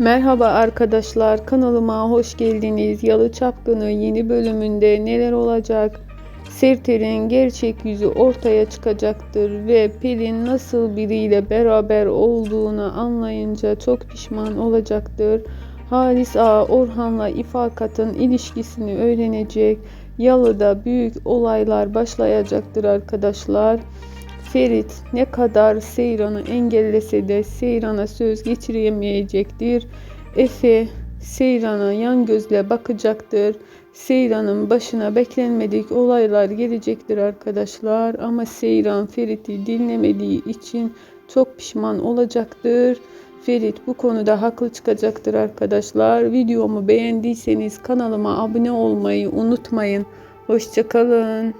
Merhaba arkadaşlar kanalıma hoş geldiniz. Yalı Çapkını yeni bölümünde neler olacak? Serter'in gerçek yüzü ortaya çıkacaktır ve Pelin nasıl biriyle beraber olduğunu anlayınca çok pişman olacaktır. Halis Ağa Orhan'la İfakat'ın ilişkisini öğrenecek. Yalı'da büyük olaylar başlayacaktır arkadaşlar. Ferit ne kadar Seyran'ı engellese de Seyran'a söz geçiremeyecektir. Efe Seyran'a yan gözle bakacaktır. Seyran'ın başına beklenmedik olaylar gelecektir arkadaşlar. Ama Seyran Ferit'i dinlemediği için çok pişman olacaktır. Ferit bu konuda haklı çıkacaktır arkadaşlar. Videomu beğendiyseniz kanalıma abone olmayı unutmayın. Hoşçakalın.